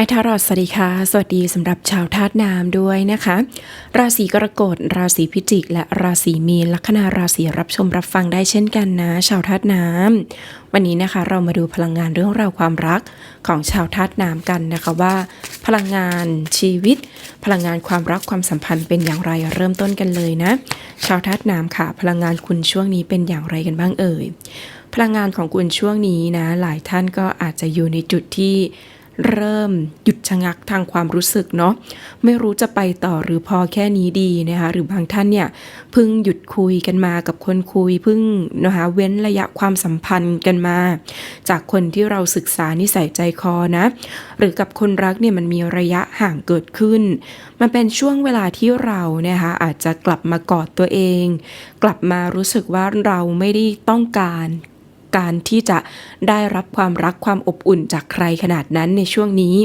ายทารอดสวัสดีค่ะ สวัสดีสำหรับชาวธาตุน้ำด้วยนะคะ ราศีกรกฎ ราศีพิจิก และราศีมีน ลัคนาราศีรับชมรับฟังได้เช่นกันนะ ชาวธาตุน้ำวันนี้นะคะเรามาดูพลังงานเรื่องราวความรักของชาวธาตุน้ำกันนะคะว่า พลังงานชีวิต พลังงานความรักความสัมพันธ์เป็นอย่างไรเริ่มต้นกันเลยนะ ชาวธาตุน้ำค่ะ พลังงานคุณช่วงนี้เป็นอย่างไรกันบ้างเอ่ย พลังงานของคุณช่วงนี้นะ หลายท่านก็อาจจะอยู่ในจุดที่ เริ่มหยุดชะงักทางความรู้สึกเนาะไม่รู้จะไปต่อหรือพอแค่นี้ดีนะคะหรือบางท่านเนี่ยเพิ่งหยุดคุยกันมากับคนคุยเพิ่งนะคะเว้นระยะความสัมพันธ์กันมา จากคนที่เราศึกษานิสัยใจคอนะ หรือกับคนรักเนี่ยมันมีระยะห่างเกิดขึ้น มันเป็นช่วงเวลาที่เราเนี่ยคะอาจจะกลับมากอดตัวเอง กลับมารู้สึกว่าเราไม่ได้ต้องการ การที่จะได้รับความรักความอบอุ่นจากใครขนาดนั้นในช่วงนี้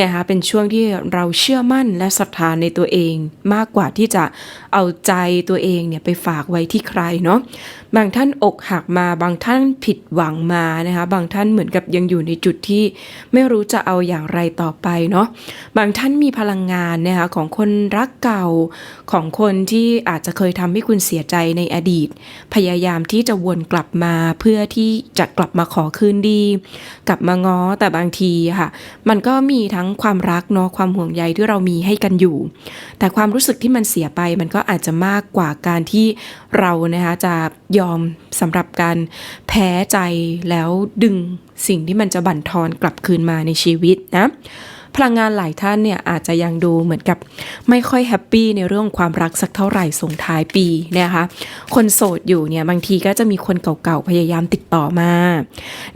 นะคะเป็นช่วงที่เราเชื่อมั่นและศรัทธาในตัวเอง มากกว่าที่จะเอาใจตัวเองเนี่ยไปฝากไว้ที่ใครเนาะบางท่านอกหักมาบางท่านผิดหวังมานะคะบางท่านเหมือนกับยังอยู่ในจุดที่ไม่รู้จะเอาอย่างไรต่อไปเนาะบางท่านมีพลังงานนะคะของคนรักเก่าของคนที่อาจจะเคยทำให้คุณเสียใจในอดีต พยายามที่จะวนกลับมาเพื่อที่จะกลับมาขอคืนดี กลับมาง้อแต่บางทีค่ะ มันก็มีทั้งความรักเนาะความห่วงใยที่เรามีให้กันอยู่ แต่ความรู้สึกที่มันเสียไปมันก็อาจจะมากกว่าการที่เรานะคะจะยอมสำหรับการแพ้ใจแล้วดึงสิ่งที่มันจะบั่นทอนกลับคืนมาในชีวิตนะ พลังงานหลายท่านเนี่ยอาจจะยังดูเหมือนกับไม่ค่อยแฮปปี้ในเรื่องความรักสักเท่าไหร่ส่งท้ายปีนะคะคนโสดอยู่เนี่ยบางทีก็จะมีคนเก่าๆพยายามติดต่อมา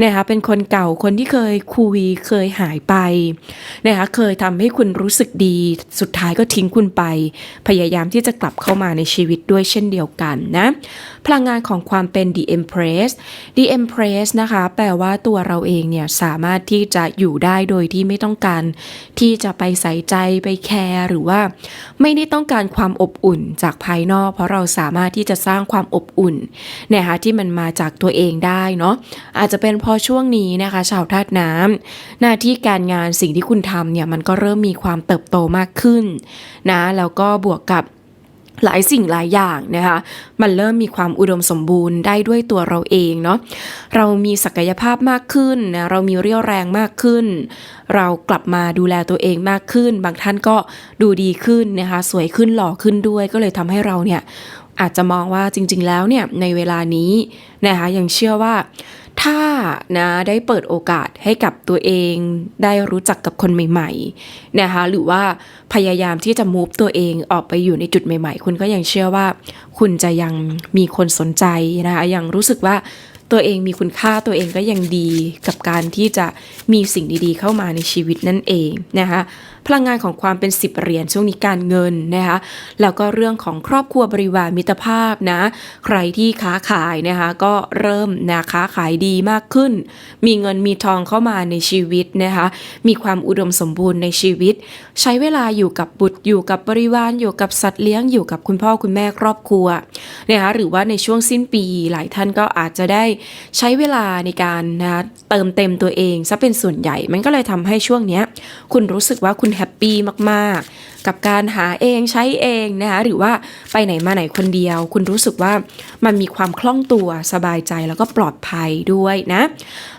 นะคะเป็นคนเก่าคนที่เคยคุยเคยหายไปนะคะเคยทำให้คุณรู้สึกดีสุดท้ายก็ทิ้งคุณไป พยายามที่จะกลับเข้ามาในชีวิตด้วยเช่นเดียวกันนะพลังงานของความเป็น The Empress The Empress นะคะ แปลว่าตัวเราเองเนี่ยสามารถที่จะอยู่ได้โดยที่ไม่ต้องการที่จะไปใส่ใจไปแคร์หรือว่า ไม่ได้ต้องการความอบอุ่นจากภายนอก เพราะเราสามารถที่จะสร้างความอบอุ่นนะคะที่มันมาจากตัวเองได้เนาะอาจจะเป็นพอช่วงนี้นะคะ ชาวธาตุน้ำหน้าที่การงานสิ่งที่คุณทำเนี่ยมันก็เริ่มมีความเติบโตมากขึ้นนะแล้วก็บวกกับ หลายสิ่งหลายอย่างนะคะมันเริ่มมีความอุดมสมบูรณ์ได้ด้วยตัวเราเองเนาะเรามีศักยภาพมากขึ้นนะเรามีเรี่ยวแรงมากขึ้น เรากลับมาดูแลตัวเองมากขึ้น บางท่านก็ดูดีขึ้นนะคะสวยขึ้นหล่อขึ้นด้วยก็เลยทำให้เราเนี่ยอาจจะมองว่าจริง ๆ แล้วเนี่ยในเวลานี้นะคะยังเชื่อว่า ถ้านะได้เปิดโอกาสให้กับตัวเองได้รู้จักกับคนใหม่ๆนะคะหรือว่าพยายามที่จะมูฟตัวเองออกไปอยู่ในจุดใหม่ ๆ คุณก็ยังเชื่อว่า คุณจะยังมีคนสนใจนะคะยังรู้สึกว่าตัวเองมีคุณค่าตัวเองก็ยังดีกับการที่จะมีสิ่งดีๆ เข้ามาในชีวิตนั่นเองนะคะพลังงานของความเป็นสิบเหรียญช่วงนี้การเงินนะคะแล้วก็เรื่องของครอบครัวบริวารมิตรภาพนะ ใครที่ค้าขายนะคะก็เริ่มนะค้าขายดีมากขึ้น มีเงินมีทองเข้ามาในชีวิตนะคะมีความอุดมสมบูรณ์ในชีวิต ใช้เวลาอยู่กับบุตรอยู่กับบริวารอยู่กับสัตว์เลี้ยงอยู่กับคุณพ่อคุณแม่ครอบครัวนะคะหรือว่าในช่วงสิ้นปีหลายท่านก็อาจจะได้ใช้เวลาในการนะเติมเต็มตัวเองซะเป็นส่วนใหญ่ มันก็เลยทำให้ช่วงเนี้ยคุณรู้สึกว่าคุณแฮปปี้มากๆ กับการหาเองใช้เองนะคะหรือว่าไปไหนมาไหนคนเดียว คุณรู้สึกว่ามันมีความคล่องตัวสบายใจแล้วก็ปลอดภัยด้วยนะ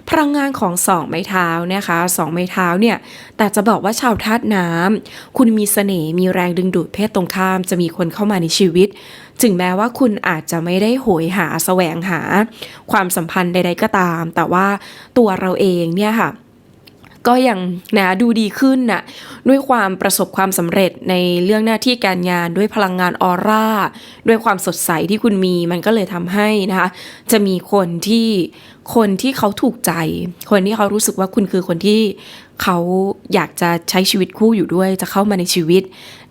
พลังงานของสองไม้เท้านะคะสองไม้เท้าเนี่ยแต่จะบอกว่าชาวธาตุน้ำคุณมีเสน่ห์มีแรงดึงดูดเพศตรงข้ามจะมีคนเข้ามาในชีวิตถึงแม้ว่าคุณอาจจะไม่ได้โหยหาแสวงหา ความสัมพันธ์ใด ๆก็ตาม แต่ว่าตัวเราเองเนี่ยค่ะ ก็ยังนะดูดีขึ้นนะด้วยความประสบความสำเร็จในเรื่องหน้าที่การงานด้วยพลังงานออร่าด้วยความสดใสที่คุณมีมันก็เลยทำให้นะคะจะมีคนที่คนที่เขาถูกใจ คนที่เขารู้สึกว่าคุณคือคนที่เขาอยากจะใช้ชีวิตคู่อยู่ด้วยจะเข้ามาในชีวิต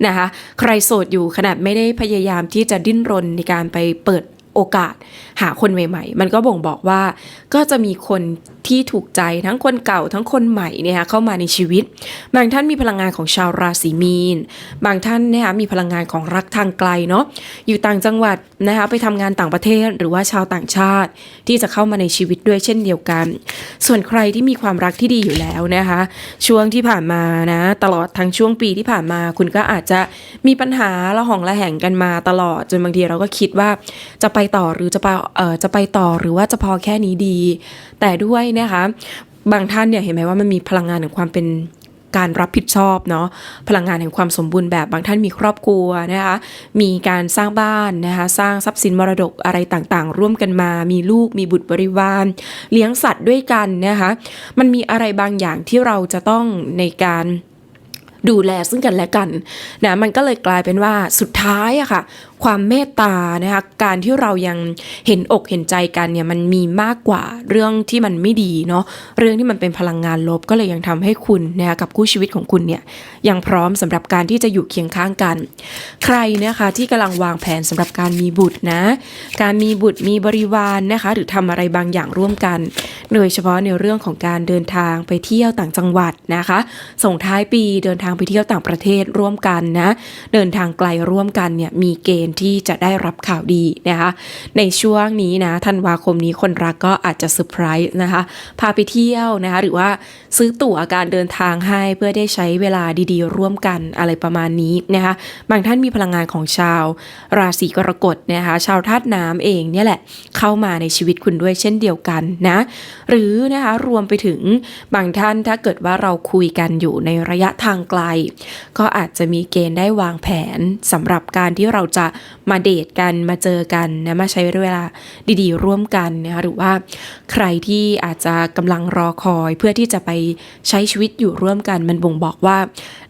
นะคะ ใครโสดอยู่ขนาดไม่ได้พยายามที่จะดิ้นรนในการไปเปิด โอกาสหาคนใหม่ ๆ มันก็บ่งบอกว่าก็จะมีคนที่ถูกใจทั้งคนเก่าทั้งคนใหม่เนี่ยค่ะเข้ามาในชีวิต บางท่านมีพลังงานของชาวราศีมีน บางท่านเนี่ยมีพลังงานของรักทางไกลเนาะอยู่ต่างจังหวัดนะคะไปทำงานต่างประเทศหรือว่าชาวต่างชาติ ที่จะเข้ามาในชีวิตด้วยเช่นเดียวกัน ส่วนใครที่มีความรักที่ดีอยู่แล้วนะคะช่วงที่ผ่านมานะตลอดทั้งช่วงปีที่ผ่านมา คุณก็อาจจะมีปัญหาละหองละแหงกันมาตลอดจนบางทีเราก็คิดว่าจะไปต่อหรือจะไปเอ่อจะไปต่อหรือว่าจะพอแค่นี้ดี แต่ด้วยนะคะบางท่านเนี่ยเห็นไหมว่ามันมีพลังงานของความเป็นการรับผิดชอบเนาะพลังงานแห่งความสมบูรณ์แบบบางท่านมีครอบครัวนะคะมีการสร้างบ้านนะคะสร้างทรัพย์สินมรดกอะไรต่างๆ ร่วมกันมา มีลูกมีบุตรบริวารเลี้ยงสัตว์ด้วยกันนะคะมันมีอะไรบางอย่างที่เราจะต้องในการ ดูแลซึ่งกันและกันนะมันก็เลยกลายเป็นว่าสุดท้ายอะค่ะ ความเมตตานะคะการที่เรายังเห็นอกเห็นใจกันเนี่ยมันมีมากกว่าเรื่องที่มันไม่ดีเนาะเรื่องที่มันเป็นพลังงานลบก็เลยยังทำให้คุณนะคะกับคู่ชีวิตของคุณเนี่ยยังพร้อมสำหรับการที่จะอยู่เคียงข้างกัน ใครนะคะที่กำลังวางแผนสำหรับการมีบุตรนะ การมีบุตรมีบริวารนนะคะหรือทำอะไรบางอย่างร่วมกัน โดยเฉพาะในเรื่องของการเดินทางไปเที่ยวต่างจังหวัดนะคะ ส่งท้ายปีเดินทางไปเที่ยวต่างประเทศร่วมกันนะ เดินทางไกลร่วมกันเนี่ยมีเกณฑ์ที่จะได้รับข่าวดีนะคะ ในช่วงนี้นะธันวาคมนี้คนรักก็อาจจะเซอร์ไพรส์นะคะ พาไปเที่ยวนะคะ หรือว่าซื้อตั๋วการเดินทางให้เพื่อได้ใช้เวลาดีๆ ร่วมกันอะไรประมาณนี้นะคะ บางท่านมีพลังงานของชาว ราศีกรกฎนะคะ ชาวธาตุน้ำเองเนี่ยแหละเข้ามาในชีวิตคุณด้วยเช่นเดียวกันนะ หรือนะคะรวมไปถึงบางท่านถ้าเกิดว่าเราคุยกันอยู่ในระยะทางไกลก็อาจจะมีเกณฑ์ได้วางแผนสำหรับการที่เราจะมาเดทกันมาเจอกันนะมาใช้เวลาดีๆ ร่วมกันนะคะหรือว่าใครที่อาจจะกำลังรอคอยเพื่อที่จะไปใช้ชีวิตอยู่ร่วมกัน มันบ่งบอกว่า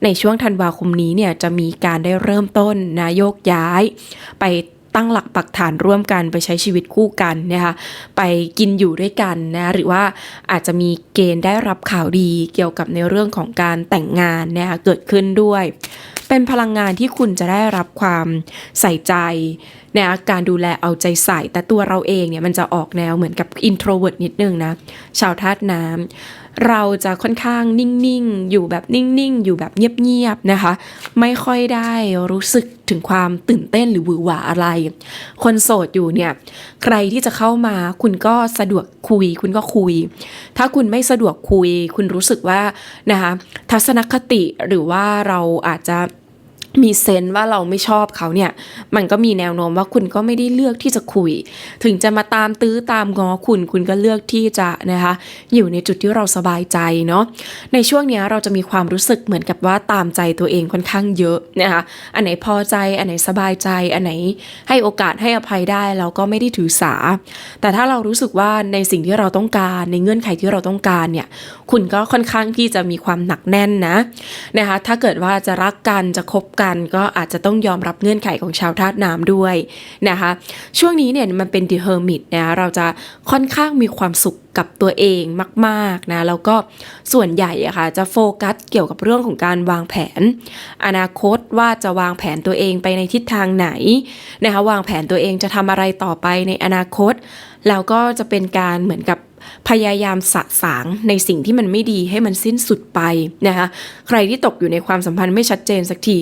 ในช่วงธันวาคมนี้เนี่ยจะมีการได้เริ่มต้นนะโยกย้ายไป ตั้งหลักปักฐานร่วมกันไปใช้ชีวิตคู่กันนะคะไปกินอยู่ด้วยกันนะหรือว่าอาจจะมีเกณฑ์ได้รับข่าวดีเกี่ยวกับในเรื่องของการแต่งงานนะคะเกิดขึ้นด้วย เป็นพลังงานที่คุณจะได้รับความใส่ใจนะการดูแลเอาใจใส่ แต่ตัวเราเองเนี่ยมันจะออกแนวเหมือนกับ introvert นิดนึงนะชาวธาตุน้ำ เราจะค่อนข้างนิ่งๆ อยู่แบบนิ่งๆ อยู่แบบเงียบๆ นะคะ ไม่ค่อยได้รู้สึกถึงความตื่นเต้นหรือหวือหวาอะไร คนโสดอยู่เนี่ย ใครที่จะเข้ามาคุณก็สะดวกคุย คุณก็คุย ถ้าคุณไม่สะดวกคุย คุณรู้สึกว่านะคะทัศนคติหรือว่าเราอาจจะ มีเซนว่าเราไม่ชอบเขาเนี่ย มันก็มีแนวโน้มว่าคุณก็ไม่ได้เลือกที่จะคุย ถึงจะมาตามตื้อตามงอคุณ คุณก็เลือกที่จะนะคะ อยู่ในจุดที่เราสบายใจเนาะ ในช่วงนี้เราจะมีความรู้สึกเหมือนกับว่าตามใจตัวเองค่อนข้างเยอะนะคะ อันไหนพอใจ อันไหนสบายใจ อันไหนให้โอกาสให้อภัยได้เราก็ไม่ได้ถือสา แต่ถ้าเรารู้สึกว่าในสิ่งที่เราต้องการในเงื่อนไขที่เราต้องการเนี่ย คุณก็ค่อนข้างที่จะมีความหนักแน่นนะนะคะ ถ้าเกิดว่าจะรักกันจะคบกันก็อาจจะต้องยอมรับเงื่อนไขของชาวธาตุน้ำด้วยนะคะ ช่วงนี้เนี่ยมันเป็น The Hermit นะเราจะค่อนข้างมีความสุขกับตัวเองมากๆนะแล้วก็ส่วนใหญ่อะค่ะจะโฟกัสเกี่ยวกับเรื่องของการวางแผน อนาคตว่าจะวางแผนตัวเองไปในทิศทางไหนนะคะวางแผนตัวเองจะทำอะไรต่อไปในอนาคต แล้วก็จะเป็นการเหมือนกับ พยายามสะสางในสิ่งที่มันไม่ดีให้มันสิ้นสุดไปนะคะใครที่ตกอยู่ในความสัมพันธ์ไม่ชัดเจนสักที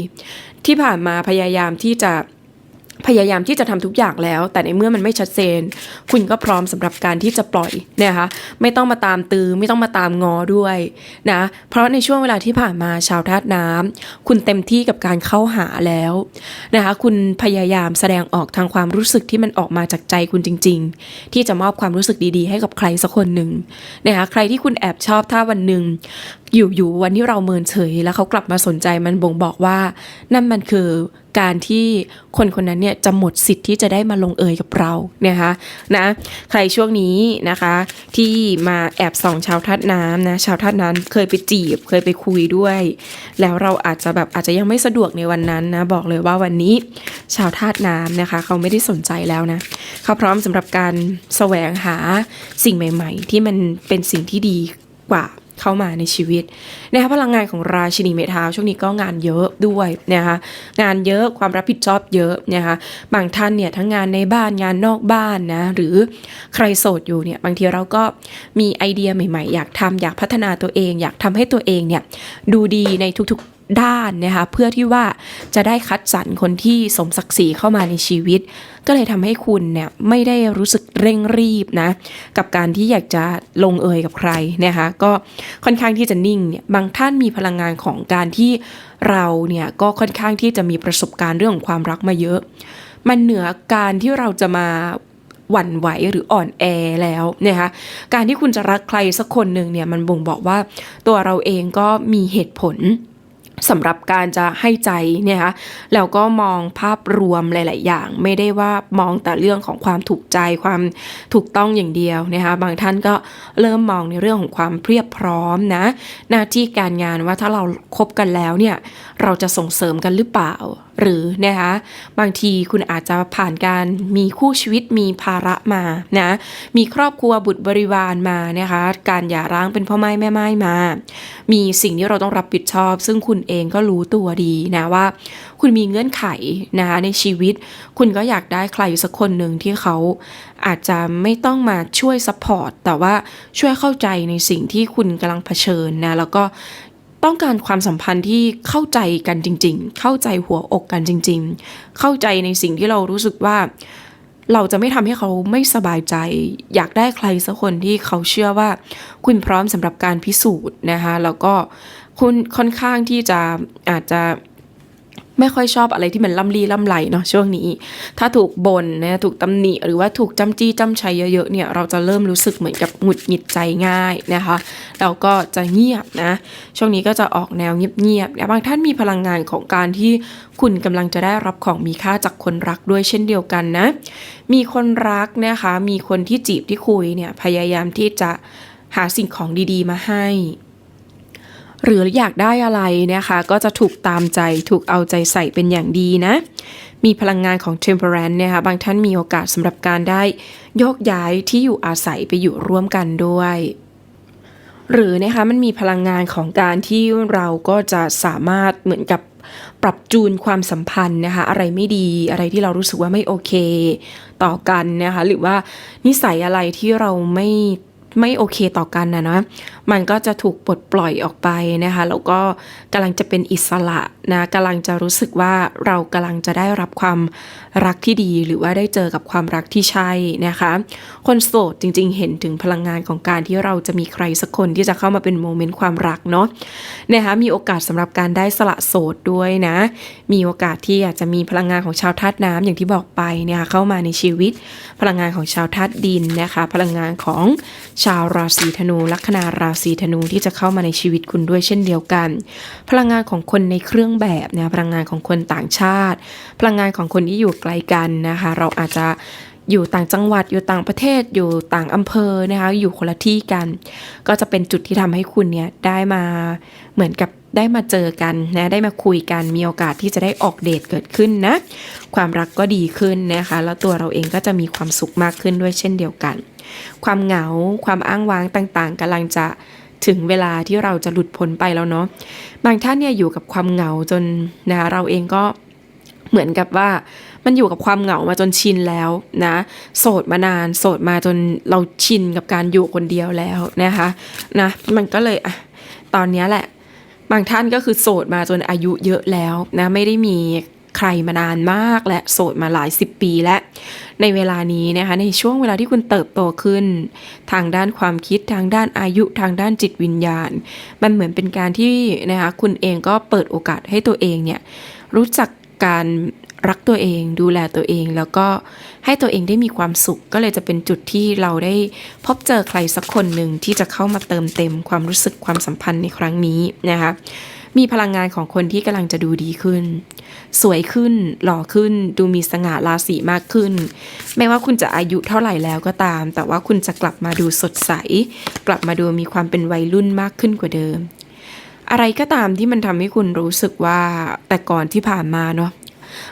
ที่ผ่านมาพยายามที่จะ พยายามที่จะทำทุกอย่างแล้ว แต่ในเมื่อมันไม่ชัดเจน คุณก็พร้อมสำหรับการที่จะปล่อยนะคะไม่ต้องมาตามตือไม่ต้องมาตามงอด้วยนะเพราะในช่วงเวลาที่ผ่านมาชาวธาตุน้ำคุณเต็มที่กับการเข้าหาแล้วนะคะคุณพยายามแสดงออกทางความรู้สึกที่มันออกมาจากใจคุณจริง ๆ ที่จะมอบความรู้สึกดีๆ ให้กับใครสักคนหนึ่งนะคะใครที่คุณแอบชอบถ้าวันหนึ่ง อยู่ๆวันที่เราเมินเฉย แล้วเขากลับมาสนใจมันบ่งบอกว่า นั่นมันคือการที่คนคนนั้นเนี่ยจะหมดสิทธิ์ที่จะได้มาลงเอยกับเรานะคะนะใครช่วงนี้นะคะ ที่มาแอบส่องชาวทัดน้ำนะชาวทัดน้ำเคยไปจีบ เคยไปคุยด้วย แล้วเราอาจจะแบบอาจจะยังไม่สะดวกในวันนั้นนะบอกเลยว่าวันนี้ชาวธาตุน้ำนะคะ เขาไม่ได้สนใจแล้วนะเขาพร้อมสำหรับการแสวงหาสิ่งใหม่ ๆ ที่มันเป็นสิ่งที่ดีกว่า เข้ามาในชีวิตนะคะพลังงานของราชินีเมทาวช่วงนี้ก็งานเยอะด้วยนะคะงานเยอะความรับผิดชอบเยอะนะคะบางท่านเนี่ยทั้งงานในบ้านงานนอกบ้านนะหรือใครโสดอยู่เนี่ยบางทีเราก็มีไอเดียใหม่ ๆ อยากทำอยากพัฒนาตัวเอง อยากทำให้ตัวเองเนี่ยดูดีในทุกๆ ด้านนะคะเพื่อที่ว่าจะได้คัดสรรคนที่สมศักดิ์ศรีเข้ามาในชีวิต ก็เลยทำให้คุณเนี่ยไม่ได้รู้สึกเร่งรีบนะกับการที่อยากจะลงเอยกับใครนะคะก็ค่อนข้างที่จะนิ่งเนี่ยบางท่านมีพลังงานของการที่เราเนี่ยก็ค่อนข้างที่จะมีประสบการณ์เรื่องของความรักมาเยอะ มันเหนือการที่เราจะมาหวั่นไหวหรืออ่อนแอแล้วนะคะการที่คุณจะรักใครสักคนหนึ่งเนี่ยมันบ่งบอกว่าตัวเราเองก็มีเหตุผล สำหรับการจะให้ใจเนี่ยคะแล้วก็มองภาพรวมหลาย ๆ อย่าง ไม่ได้ว่ามองแต่เรื่องของความถูกใจความถูกต้องอย่างเดียวนะคะบางท่านก็เริ่มมองในเรื่องของความเพียบพร้อมนะหน้าที่การงานว่าถ้าเราคบกันแล้วเนี่ยเราจะส่งเสริมกันหรือเปล่า หรือนะคะบางทีคุณอาจจะผ่านการมีคู่ชีวิตมีภาระมานะมีครอบครัวบุตรบริวารมานะคะการหย่าร้างเป็นพ่อไม้แม่ไม้มา มีสิ่งที่เราต้องรับผิดชอบ ซึ่งคุณเองก็รู้ตัวดีนะว่า คุณมีเงื่อนไขนะคะในชีวิต คุณก็อยากได้ใครสักคนหนึ่งที่เขาอาจจะไม่ต้องมาช่วยซัพพอร์ตแต่ว่าช่วยเข้าใจในสิ่งที่คุณกำลังเผชิญนะแล้วก็ ต้องการความสัมพันธ์ที่เข้าใจกันจริง ๆ เข้าใจหัวอกกันจริง ๆ เข้าใจในสิ่งที่เรารู้สึกว่า เราจะไม่ทำให้เขาไม่สบายใจ อยากได้ใครสักคนที่เขาเชื่อว่า คุณพร้อมสำหรับการพิสูจน์นะคะ แล้วก็คุณค่อนข้างที่จะอาจจะ ไม่ค่อยชอบอะไรที่มันล่ำลีล่ำไหลเนาะช่วงนี้ ถ้าถูกบ่นนะถูกตำหนิหรือว่าถูกจ้ำจี้จ้ำชัยเยอะๆเนี่ยเราจะเริ่มรู้สึกเหมือนกับหงุดหงิดใจง่ายนะคะแล้วก็จะเงียบนะช่วงนี้ก็จะออกแนวเงียบๆนะบางท่านมีพลังงานของการที่คุณกำลังจะได้รับของมีค่าจากคนรักด้วยเช่นเดียวกันนะ มีคนรักนะคะมีคนที่จีบที่คุยเนี่ยพยายามที่จะหาสิ่งของดีๆ มาให้ หรืออยากได้อะไรนะคะ ก็จะถูกตามใจถูกเอาใจใส่เป็นอย่างดีนะ มีพลังงานของ temperance เนี่ยค่ะบางท่านมีโอกาสสำหรับการได้ยกย้ายที่อยู่อาศัยไปอยู่ร่วมกันด้วยหรือนะคะมันมีพลังงานของการที่เราก็จะสามารถเหมือนกับปรับจูนความสัมพันธ์นะคะอะไรไม่ดีอะไรที่เรารู้สึกว่าไม่โอเค ต่อกันนะคะหรือว่านิสัยอะไรที่เราไม่ ไม่โอเคต่อกันนะนะมันก็จะถูกปลดปล่อยออกไปนะคะแล้วก็กำลังจะเป็นอิสระ นะกำลังจะรู้สึกว่าเรากำลังจะได้รับความรักที่ดี หรือว่าได้เจอกับความรักที่ใช่นะคะ คนโสดจริงๆ เห็นถึงพลังงานของการที่เราจะมีใครสักคนที่จะเข้ามาเป็นโมเมนต์ความรักเนาะนะคะมีโอกาสสำหรับการได้สละโสดด้วยนะ มีโอกาสที่อาจจะมีพลังงานของชาวธาตุน้ำอย่างที่บอกไปเนี่ยเข้ามาในชีวิต พลังงานของชาวธาตุดินนะคะ พลังงานของชาวราศีธนู ลัคนาราศีธนูที่จะเข้ามาในชีวิตคุณด้วยเช่นเดียวกัน พลังงานของคนในเครื่องแบบนะพลังงานของคนต่างชาติ พลังงานของคนที่อยู่ไกลกันนะคะ เราอาจจะอยู่ต่างจังหวัดอยู่ต่างประเทศอยู่ต่างอำเภอนะคะอยู่คนละที่กัน ก็จะเป็นจุดที่ทำให้คุณเนี่ยได้มาเหมือนกับได้มาเจอกันนะได้มาคุยกันมีโอกาสที่จะได้ออกเดทเกิดขึ้นนะความรักก็ดีขึ้นนะคะ แล้วตัวเราเองก็จะมีความสุขมากขึ้นด้วยเช่นเดียวกัน ความเหงาความอ้างว้างต่างๆกำลังจะ ถึงเวลาที่เราจะหลุดพ้นไปแล้วเนาะบางท่านเนี่ยอยู่กับความเหงาจนนะคะเราเองก็เหมือนกับว่ามันอยู่กับความเหงามาจนชินแล้วนะโสดมานานโสดมาจนเราชินกับการอยู่คนเดียวแล้วนะคะนะมันก็เลยอะตอนนี้แหละ บางท่านก็คือโสดมาจนอายุเยอะแล้วนะไม่ได้มี ใครมานานมากและโสดมาหลายสิบปีและ ในเวลานี้นะคะในช่วงเวลาที่คุณเติบโตขึ้น ทางด้านความคิดทางด้านอายุทางด้านจิตวิญญาณ มันเหมือนเป็นการที่นะคะคุณเองก็เปิดโอกาสให้ตัวเองเนี่ยรู้จักการรักตัวเองดูแลตัวเองแล้วก็ให้ตัวเองได้มีความสุข ก็เลยจะเป็นจุดที่เราได้พบเจอใครสักคนหนึ่งที่จะเข้ามาเติมเต็มความรู้สึกความสัมพันธ์ในครั้งนี้นะคะมีพลังงานของคนที่กำลังจะดูดีขึ้น สวยขึ้น หล่อขึ้น ดูมีสง่าราศีมากขึ้น ไม่ว่าคุณจะอายุเท่าไหร่แล้วก็ตาม แต่ว่าคุณจะกลับมาดูสดใส กลับมาดูมีความเป็นวัยรุ่นมากขึ้นกว่าเดิม อะไรก็ตามที่มันทำให้คุณรู้สึกว่าแต่ก่อนที่ผ่านมาเนาะ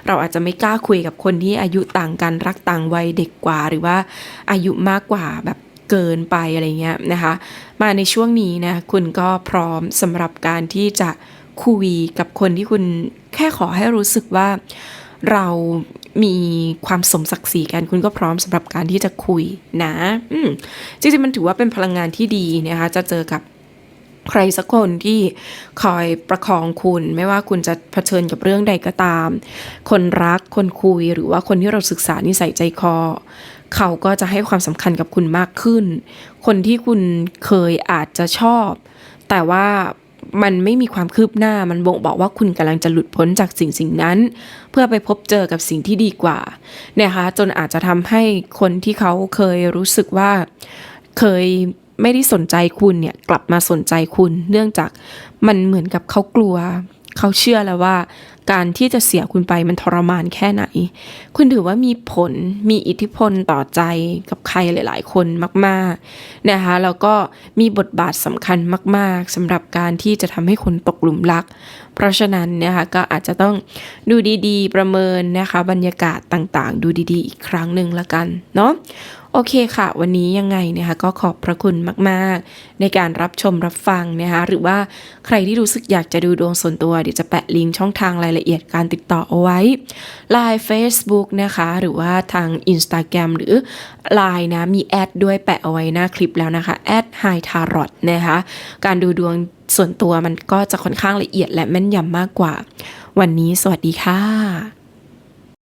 เราอาจจะไม่กล้าคุยกับคนที่อายุต่างกันรักต่างวัยเด็กกว่าหรือว่าอายุมากกว่าแบบเกินไปอะไรเงี้ยนะคะ มาในช่วงนี้นะคุณก็พร้อมสำหรับการที่จะ คุยกับคนที่คุณแค่ขอให้รู้สึกว่าเรามีความสมศักดิ์ศรีกันคุณก็พร้อมสำหรับการที่จะคุยนะอืมจริงๆมันถือว่าเป็นพลังงานที่ดีนะคะ จะเจอกับใครสักคนที่คอยประคองคุณ ไม่ว่าคุณจะเผชิญกับเรื่องใดก็ตาม คนรักคนคุยหรือว่าคนที่เราศึกษานิสัยใจคอ เขาก็จะให้ความสำคัญกับคุณมากขึ้น คนที่คุณเคยอาจจะชอบ แต่ว่า มันไม่มีความคืบหน้ามันบ่งบอกว่าคุณกำลังจะหลุดพ้นจากสิ่งสิ่งนั้น เพื่อไปพบเจอกับสิ่งที่ดีกว่าเนี่ยคะจนอาจจะทำให้คนที่เขาเคยรู้สึกว่าเคยไม่ได้สนใจคุณเนี่ยกลับมาสนใจคุณ เนื่องจากมันเหมือนกับเขากลัว เขาเชื่อแล้วว่า การที่จะเสียคุณไปมันทรมานแค่ไหน คุณถือว่ามีผลมีอิทธิพลต่อใจกับใครหลาย ๆ คนมาก ๆ นะคะแล้วก็มีบทบาทสำคัญมาก ๆสำหรับการที่จะทำให้คนตกหลุมรัก เพราะฉะนั้นนะคะก็อาจจะต้องดูดี ๆ ประเมินนะคะบรรยากาศต่าง ๆ ดูดี ๆ อีกครั้งหนึ่งละกันเนาะ อเคค่ะ วันนี้ยังไงนะคะก็ขอบพระคุณมาก ๆ ในการรับชมรับฟังนะคะหรือว่าใครที่รู้สึกอยากจะดูดวงส่วนตัว เดี๋ยวจะแปะลิงก์ช่องทางรายละเอียดการติดต่อเอาไว้ Line Facebook นะคะ หรือว่าทาง Instagram หรือ Line นะมีแอดด้วยแปะเอาไว้หน้าคลิปแล้วนะคะแอด High Tarot นะคะการดูดวงส่วนตัวมันก็จะค่อนข้างละเอียดและแม่นยำมากกว่า วันนี้สวัสดีค่ะ